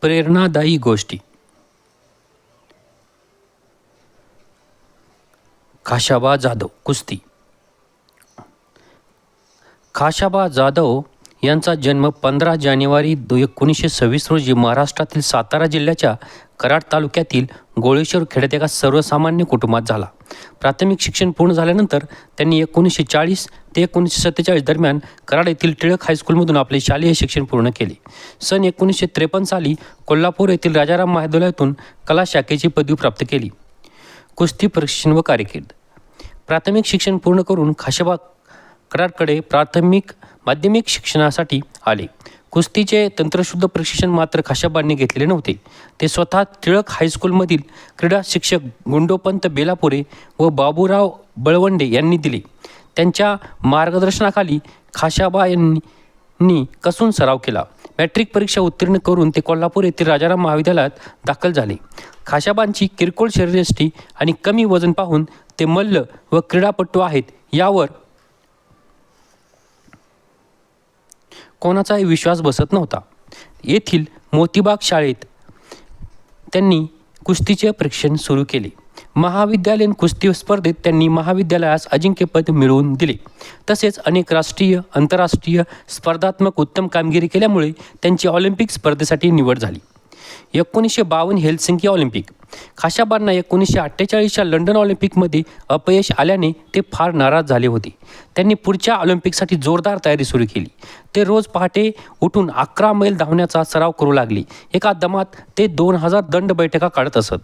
प्रेरणादायी गोष्टी. खाशाबा जाधव कुस्ती. खाशाबा जाधव यांचा जन्म पंधरा जानेवारी दो एकोणीसशे सव्वीस रोजी महाराष्ट्रातील सातारा जिल्ह्याच्या कराड तालुक्यातील गोळेश्वर खेड्यात एका सर्वसामान्य कुटुंबात झाला. प्राथमिक शिक्षण पूर्ण झाल्यानंतर त्यांनी एकोणीसशे चाळीस ते एकोणीसशे सत्तेचाळीस दरम्यान कराड येथील टिळक हायस्कूलमधून आपले शालेय शिक्षण पूर्ण केले. सन एकोणीसशे त्रेपन्न साली कोल्हापूर येथील राजाराम महाविद्यालयातून कला शाखेची पदवी प्राप्त केली. कुस्ती प्रशिक्षण व कार्यकीर्द प्राथमिक शिक्षण पूर्ण करून खाशेबा कराडकडे प्राथमिक माध्यमिक शिक्षणासाठी आले. कुस्तीचे तंत्रशुद्ध प्रशिक्षण मात्र खाशाबांनी घेतलेले नव्हते. ते स्वतः टिळक हायस्कूलमधील क्रीडा शिक्षक गुंडोपंत बेलापुरे व बाबूराव बळवंडे यांनी दिले. त्यांच्या मार्गदर्शनाखाली खाशाबा यांनी कसून सराव केला. मॅट्रिक परीक्षा उत्तीर्ण करून ते कोल्हापूर येथील राजाराम महाविद्यालयात दाखल झाले. खाशाबांची किरकोळ शरीरयष्टी आणि कमी वजन पाहून ते मल्ल व क्रीडापटू आहेत यावर कोणाचाही विश्वास बसत नव्हता. येथील मोतीबाग शाळेत त्यांनी कुस्तीचे प्रशिक्षण सुरू केले. महाविद्यालयीन कुस्ती स्पर्धेत त्यांनी महाविद्यालयास अजिंक्यपद मिळवून दिले. तसेच अनेक राष्ट्रीय आंतरराष्ट्रीय स्पर्धात्मक उत्तम कामगिरी केल्यामुळे त्यांची ऑलिम्पिक स्पर्धेसाठी निवड झाली. एकोणीसशे बावन्न हेलसिंकी ऑलिम्पिक खाशाबांना एकोणीसशे अठ्ठेचाळीसच्या लंडन ऑलिम्पिकमध्ये अपयश आल्याने ते फार नाराज झाले होते. त्यांनी पुढच्या ऑलिम्पिकसाठी जोरदार तयारी सुरू केली. ते रोज पहाटे उठून अकरा मैल धावण्याचा सराव करू लागले. एका दमात ते दोन हजार दंड बैठका काढत असत.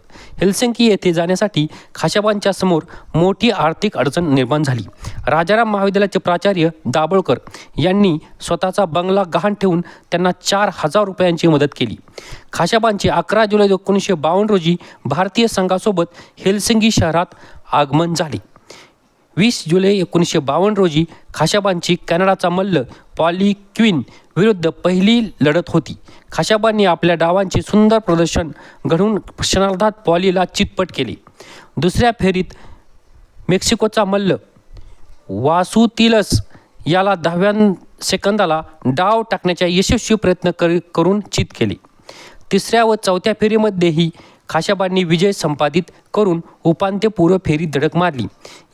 हेल्सिंकी येथे जाण्यासाठी खाशाबांच्या समोर मोठी आर्थिक अडचण निर्माण झाली. राजाराम महाविद्यालयाचे प्राचार्य दाभोळकर यांनी स्वतःचा बंगला गहाण ठेवून त्यांना चार हजार रुपयांची मदत केली. खाशाबांचे अकरा जुलै एकोणीसशे बावन्न रोजी भारतीय संघासोबत हेलसिंगी शहरात आगमन झाले. वीस जुलै एकोणीसशे बावन्न रोजी खाशाबांची कॅनडाचा मल्ल पॉली क्विन विरुद्ध पहिली लढत होती. खाशाबांनी आपल्या डावांचे सुंदर प्रदर्शन घडवून क्षणार्धात पॉलीला चितपट केले. दुसऱ्या फेरीत मेक्सिकोचा मल्ल वासुतिलस याला दहाव्या सेकंदाला डाव टाकण्याचा यशस्वी प्रयत्न कर करून चित केले. तिसऱ्या व चौथ्या फेरीमध्येही खाशाबांनी विजय संपादित करून उपांत्यपूर्व फेरीत धडक मारली.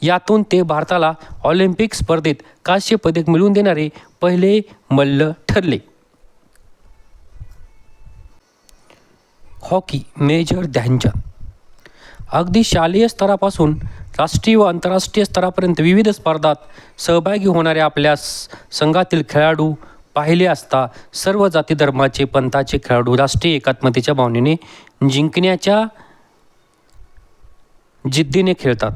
यातून ते भारताला ऑलिम्पिक स्पर्धेत कांस्य पदक मिळवून देणारे पहिले मल्ल ठरले. Hockey major Dhyanchand. अगदी शालेय स्तरापासून राष्ट्रीय व आंतरराष्ट्रीय स्तरापर्यंत विविध स्पर्धात सहभागी होणाऱ्या आपल्या संघातील खेळाडू पाहिले असता सर्व जाती धर्माचे पंथाचे खेळाडू राष्ट्रीय एकात्मतेच्या भावनेने जिंकण्याच्या जिद्दीने खेळतात.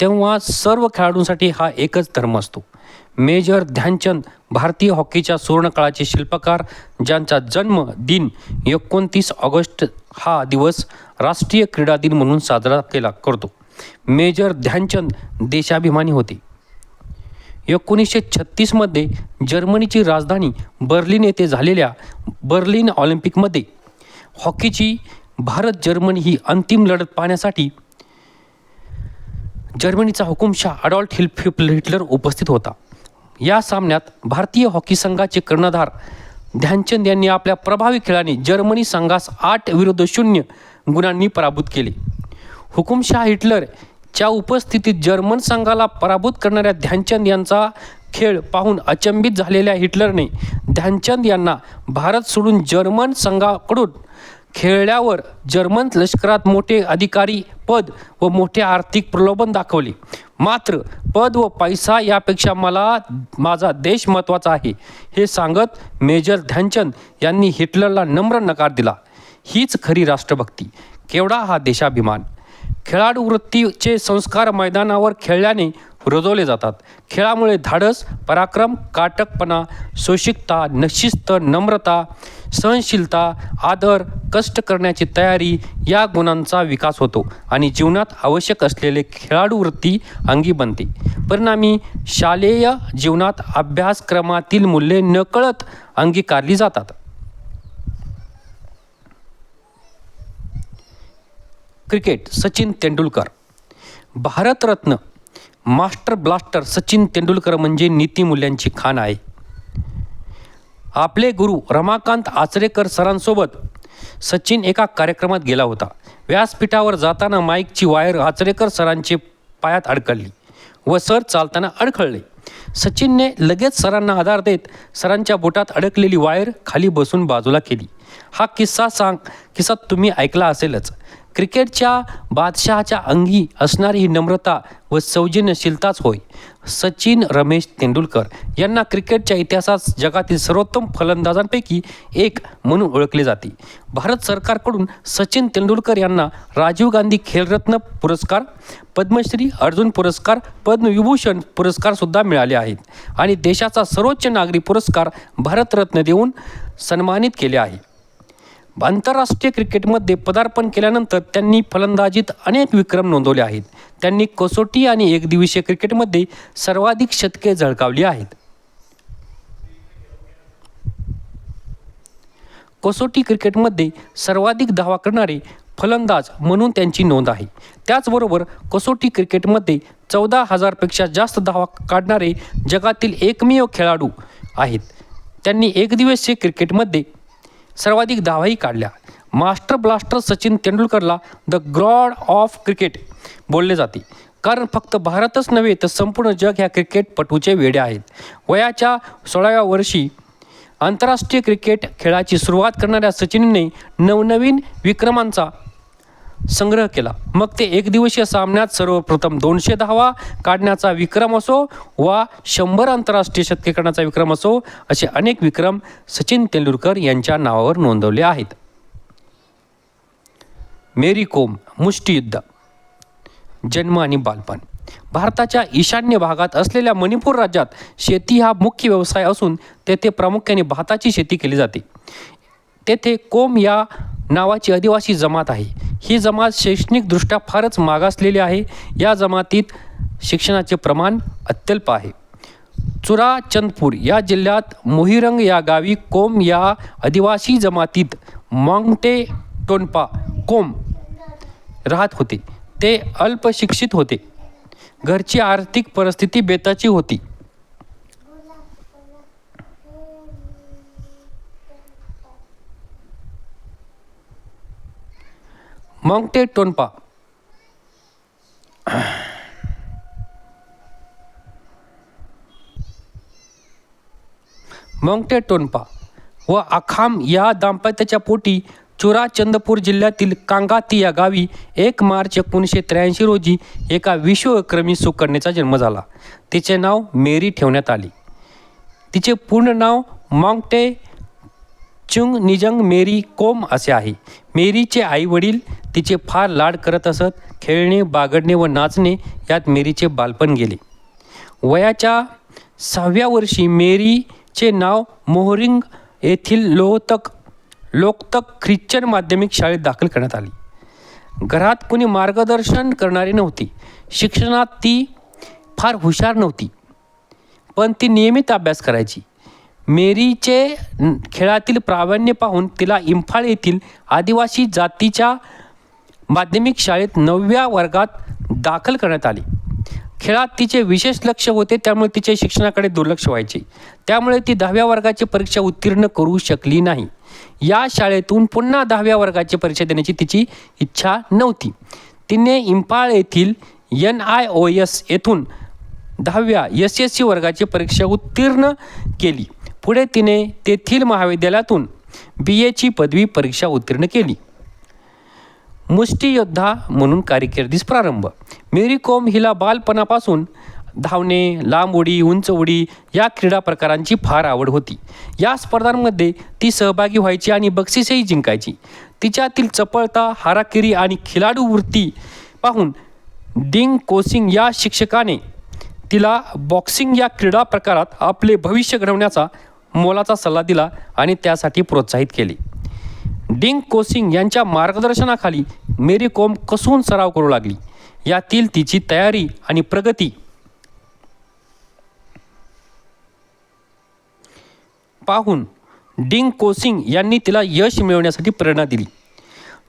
तेव्हा सर्व खेळाडूंसाठी हा एकच धर्म असतो. मेजर ध्यानचंद भारतीय हॉकीच्या सुवर्णकाळाचे शिल्पकार ज्यांचा जन्म दिन एकोणतीस ऑगस्ट हा दिवस राष्ट्रीय क्रीडा दिन म्हणून साजरा केला करतो. मेजर ध्यानचंद देशाभिमानी होते. एकोणीसशे छत्तीसमध्ये जर्मनीची राजधानी बर्लिन येथे झालेल्या बर्लिन ऑलिम्पिकमध्ये हॉकीची भारत जर्मनी ही अंतिम लढत पाहण्यासाठी जर्मनीचा हुकुमशाह अडॉल्ट हिल्फ हिटलर उपस्थित होता. या सामन्यात भारतीय हॉकी संघाचे कर्णधार ध्यानचंद यांनी आपल्या प्रभावी खेळाने जर्मनी संघास आठ विरुद्ध शून्य गुणांनी पराभूत केले. हुकुमशाह हिटलर च्या उपस्थितीत जर्मन संघाला पराभूत करणाऱ्या ध्यानचंद यांचा खेळ पाहून अचंबित झालेल्या हिटलरने ध्यानचंद यांना भारत सोडून जर्मन संघाकडून खेळल्यावर जर्मन लष्करात मोठे अधिकारी पद व मोठे आर्थिक प्रलोभन दाखवले. मात्र पद व पैसा यापेक्षा मला माझा देश महत्त्वाचा आहे हे सांगत मेजर ध्यानचंद यांनी हिटलरला नम्र नकार दिला. हीच खरी राष्ट्रभक्ती. केवढा हा देशाभिमान? खेळाडू वृत्तीचे संस्कार मैदानावर खेळल्याने रुजवले जातात. खेळामुळे धाडस पराक्रम काटकपणा सुशिकता नशिस्त नम्रता सहनशीलता आदर कष्ट करण्याची तयारी या गुणांचा विकास होतो आणि जीवनात आवश्यक असलेले खेळाडू वृत्ती अंगी बनते. परिणामी शालेय जीवनात अभ्यासक्रमातील मूल्ये नकळत अंगीकारली जातात. Cricket Sachin Tendulkar. Bharat Ratna master blaster Sachin Tendulkar म्हणजे नीतिमूल्यांची खाण आहे. आपले गुरु रमाकांत आचरेकर सरांसोबत सचिन एका कार्यक्रमात गेला होता. व्यासपीठावर जाताना माईकची वायर आचरेकर सरांचे पायात अडकली व सर चालताना अडखळले. सचिनने लगेच सरांना आधार देत सरांच्या बोटात अडकलेली वायर खाली बसून बाजूला केली. हा किस्सा सांग किस्सा तुम्ही ऐकला असेलच. क्रिकेटच्या बादशहाच्या अंगी असणारी ही नम्रता व सौजन्यशीलताच होय. सचिन रमेश तेंडुलकर यांना क्रिकेटच्या इतिहासात जगातील सर्वोत्तम फलंदाजांपैकी एक म्हणून ओळखले जाते. भारत सरकारकडून सचिन तेंडुलकर यांना राजीव गांधी खेलरत्न पुरस्कार पद्मश्री अर्जुन पुरस्कार पद्मविभूषण पुरस्कारसुद्धा मिळाले आहेत आणि देशाचा सर्वोच्च नागरी पुरस्कार भारतरत्न देऊन सन्मानित केले आहे. आंतरराष्ट्रीय क्रिकेटमध्ये पदार्पण केल्यानंतर त्यांनी फलंदाजीत अनेक विक्रम नोंदवले आहेत. त्यांनी कसोटी आणि एकदिवसीय क्रिकेटमध्ये सर्वाधिक शतके झळकावली आहेत. कसोटी क्रिकेटमध्ये सर्वाधिक धावा करणारे फलंदाज म्हणून त्यांची नोंद आहे. त्याचबरोबर कसोटी क्रिकेटमध्ये चौदा हजारपेक्षा जास्त धावा काढणारे जगातील एकमेव खेळाडू आहेत. त्यांनी एकदिवसीय क्रिकेटमध्ये सर्वाधिक धावाही काढल्या. मास्टर ब्लास्टर सचिन तेंडुलकरला द ग्रॉड ऑफ क्रिकेट बोलले जाते. कारण फक्त भारतच नव्हे तर संपूर्ण जग ह्या क्रिकेटपटूचे वेडे आहेत. वयाच्या सोळाव्या वर्षी आंतरराष्ट्रीय क्रिकेट खेळाची सुरुवात करणाऱ्या सचिनने नवनवीन विक्रमांचा संग्रह केला. मग ते एकदिवसीय सामन्यात सर्वप्रथम दोनशे धावा काढण्याचा विक्रम असो वा शंभर आंतरराष्ट्रीय शतके करण्याचा विक्रम असो असे अनेक विक्रम सचिन तेंडुलकर यांच्या नावावर नोंदवले आहेत. मेरी कोम मुष्टियुद्ध जन्म आणि बालपण. भारताच्या ईशान्य भागात असलेल्या मणिपूर राज्यात शेती हा मुख्य व्यवसाय असून तेथे प्रामुख्याने भाताची शेती केली जाते. तेथे कोम या नावाची आदिवासी जमात आहे. ही जमात शैक्षणिकदृष्ट्या फारच मागासलेली आहे. या जमातीत शिक्षणाचे प्रमाण अत्यल्प आहे. चुराचंदपूर या जिल्ह्यात मोहिरंग या गावी कोम या आदिवासी जमातीत मांगटे टोनपा कोम राहत होते. ते अल्पशिक्षित होते. घरची आर्थिक परिस्थिती बेताची होती. मांगटे टोनपा मांगटे टोनपा व आखाम या दाम्पत्याच्या पोटी चुराचंदपूर जिल्ह्यातील कांगाती या गावी एक मार्च एकोणीसशे त्र्याऐंशी रोजी एका विश्वविक्रमी सुकन्येचा जन्म झाला. तिचे नाव मेरी ठेवण्यात आली. तिचे पूर्ण नाव मांगटे चुंग निजंग मेरी कोम असे आहे. मेरीचे आई वडील तिचे फार लाड करत असत खेळणे बागडणे व नाचणे यात मेरीचे बालपण गेले. वयाच्या सहाव्या वर्षी मेरीचे नाव मोहरिंग येथील लोहतक लोकतक ख्रिश्चन माध्यमिक शाळेत दाखल करण्यात आली. घरात कुणी मार्गदर्शन करणारी नव्हती. शिक्षणात ती फार हुशार नव्हती. पण ती नियमित अभ्यास करायची. मेरीचे खेळातील प्रावीण्य पाहून तिला इम्फाळ येथील आदिवासी जातीच्या माध्यमिक शाळेत नवव्या वर्गात दाखल करण्यात आले. खेळात तिचे विशेष लक्ष होते त्यामुळे तिचे शिक्षणाकडे दुर्लक्ष व्हायचे. त्यामुळे ती दहाव्या वर्गाची परीक्षा उत्तीर्ण करू शकली नाही. या शाळेतून पुन्हा दहाव्या वर्गाची परीक्षा देण्याची तिची इच्छा नव्हती. तिने इम्फाळ येथील एन आय ओ एस येथून दहाव्या एस एस सी वर्गाची परीक्षा उत्तीर्ण केली. पुढे तिने तेथील महाविद्यालयातून बी एची पदवी परीक्षा उत्तीर्ण केली. मुष्टियोद्धा म्हणून कारकिर्दीस प्रारंभ. मेरी कोम हिला बालपणापासून धावणे लांब उडी उंच उडी या क्रीडा प्रकारांची फार आवड होती. या स्पर्धांमध्ये ती सहभागी व्हायची आणि बक्षीसही जिंकायची. तिच्यातील चपळता हाराकिरी आणि खिलाडू वृत्ती पाहून डिंग कोसिंग या शिक्षकाने तिला बॉक्सिंग या क्रीडा प्रकारात आपले भविष्य घडवण्याचा मोलाचा सल्ला दिला आणि त्यासाठी प्रोत्साहित केले. डिंग कोसिंग यांच्या मार्गदर्शनाखाली मेरी कोम कसून सराव करू लागली. यातील तिची तयारी आणि प्रगती. पाहून डिंग कोसिंग यांनी तिला यश मिळवण्यासाठी प्रेरणा दिली.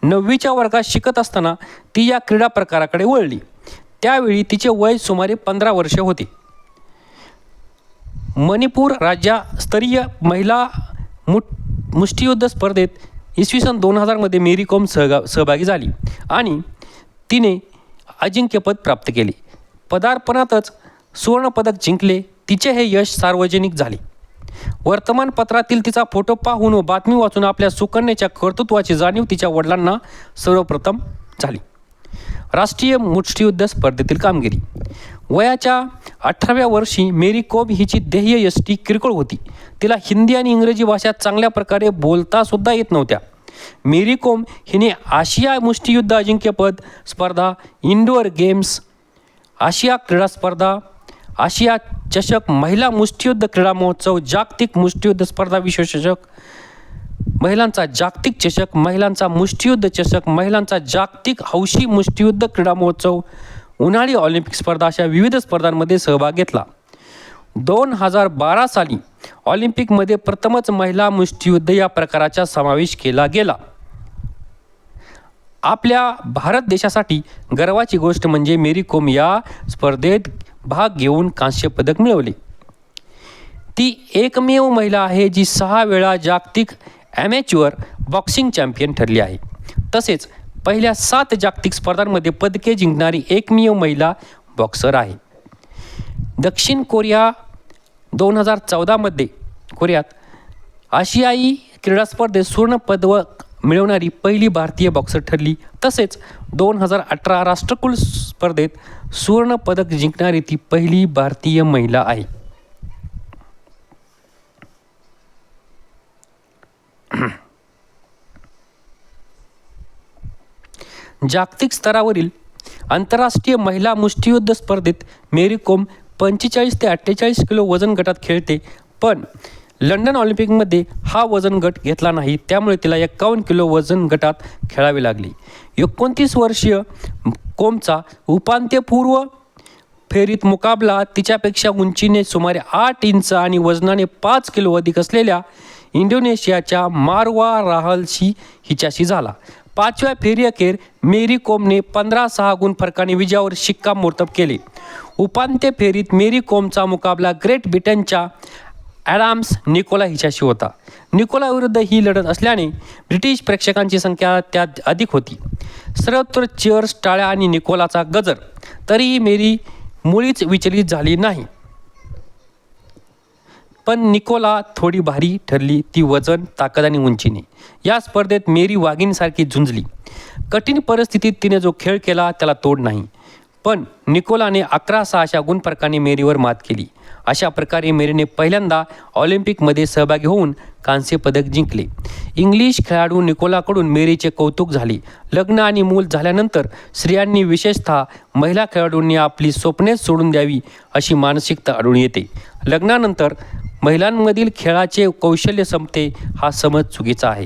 नववीच्या वर्गात शिकत असताना ती या क्रीडा प्रकाराकडे वळली. त्यावेळी तिचे वय सुमारे पंधरा वर्षे होते. मणिपूर राज्यस्तरीय महिला मुठ मुष्टियुद्ध स्पर्धेत इसवी सन दोन हजारमध्ये मेरी कॉम सहगा सहभागी झाली आणि तिने अजिंक्यपद प्राप्त केले. पदार्पणातच सुवर्णपदक जिंकले. तिचे हे यश सार्वजनिक झाले. वर्तमानपत्रातील तिचा फोटो पाहून व बातमी वाचून आपल्या सुकन्याच्या कर्तृत्वाची जाणीव तिच्या वडिलांना सर्वप्रथम झाली. राष्ट्रीय मुष्टियुद्ध स्पर्धेतील कामगिरी. वयाच्या अठराव्या वर्षी मेरी कोम हिची ध्येय यष्टी किरकोळ होती. तिला हिंदी आणि इंग्रजी भाषा चांगल्या प्रकारे बोलतासुद्धा येत नव्हत्या. मेरी कोम हिने आशिया मुष्टियुद्ध अजिंक्यपद स्पर्धा इंडोअर गेम्स आशिया क्रीडा स्पर्धा आशिया चषक महिला मुष्टियुद्ध क्रीडा महोत्सव जागतिक मुष्टियुद्ध स्पर्धा विश्वचषक महिलांचा जागतिक चषक महिलांचा मुष्टियुद्ध चषक महिलांचा जागतिक हौशी मुष्टियुद्ध क्रीडा महोत्सव उन्हाळी ऑलिम्पिक स्पर्धा अशा विविध स्पर्धांमध्ये सहभाग घेतला. दोन हजार बारा साली ऑलिम्पिकमध्ये प्रथमच महिला मुष्टियुद्ध या प्रकाराचा समावेश केला गेला. आपल्या भारत देशासाठी गर्वाची गोष्ट म्हणजे मेरी कोम या स्पर्धेत भाग घेऊन कांस्य पदक मिळवले. ती एकमेव महिला आहे जी सहा वेळा जागतिक ॲमॅच्युअर बॉक्सिंग चॅम्पियन ठरली आहे. तसेच पहिल्या सात जागतिक स्पर्धांमध्ये पदके जिंकणारी एकमेव महिला बॉक्सर आहे. दक्षिण कोरिया दोन हजार चौदामध्ये कोरियात आशियाई क्रीडा स्पर्धेत सुवर्णपदक मिळवणारी पहिली भारतीय बॉक्सर ठरली. तसेच दोन हजार अठरा राष्ट्रकुल स्पर्धेत सुवर्णपदक जिंकणारी ती पहिली भारतीय महिला आहे. जागतिक स्तरावरील आंतरराष्ट्रीय महिला मुष्टियुद्ध स्पर्धेत मेरी कोम पंचेचाळीस ते अठ्ठेचाळीस किलो वजन गटात खेळते पण लंडन ऑलिम्पिकमध्ये हा वजन गट घेतला नाही. त्यामुळे तिला एक्कावन्न किलो वजन गटात खेळावे लागले. एकोणतीस वर्षीय कोमचा उपांत्यपूर्व फेरीत मुकाबला तिच्यापेक्षा उंचीने सुमारे आठ इंच आणि वजनाने पाच किलो अधिक असलेल्या इंडोनेशियाच्या मारवा राहलशी हिच्याशी झाला. पाचव्या फेरीअखेर मेरी कोमने पंधरा सहा गुण फरकाने विजयावर शिक्कामोर्तब केले. उपांत्य फेरीत मेरी कोमचा मुकाबला ग्रेट ब्रिटनच्या ॲडाम्स निकोला हिच्याशी होता. निकोला विरुद्ध ही लढत असल्याने ब्रिटिश प्रेक्षकांची संख्या त्यात अधिक होती. सर्वत्र चेअर्स टाळ्या आणि निकोलाचा गजर. तरीही मेरी मुळीच विचलित झाली नाही. पण निकोला थोडी भारी ठरली ती वजन ताकद आणि उंचीने. या स्पर्धेत मेरी वाघिणीसारखी झुंजली. कठीण परिस्थितीत तिने जो खेळ केला त्याला तोड नाही. पण निकोलाने अकरा सहाच्या गुणफरकाने मेरीवर मात केली. अशा प्रकारे मेरीने पहिल्यांदा ऑलिम्पिकमध्ये सहभागी होऊन कांस्य पदक जिंकले. इंग्लिश खेळाडू निकोलाकडून मेरीचे कौतुक झाले. लग्न आणि मूल झाल्यानंतर स्त्रियांनी विशेषतः महिला खेळाडूंनी आपली स्वप्नेच सोडून द्यावी अशी मानसिकता आढळून येते. लग्नानंतर महिलांमधील खेळाचे कौशल्य संपते हा समज चुकीचा आहे.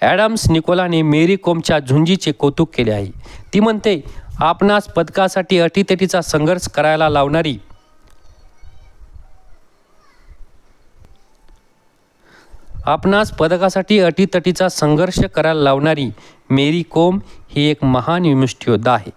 ॲडम्स निकोलाने मेरी कोमच्या झुंजीचे कौतुक केले आहे. ती म्हणते आपणास पदकासाठी अटीतटीचा संघर्ष करायला लावणारी आपणास पदकासाठी अटीतटीचा संघर्ष करायला लावणारी मेरी कोम ही एक महान विमुष्टियोद्धा आहे.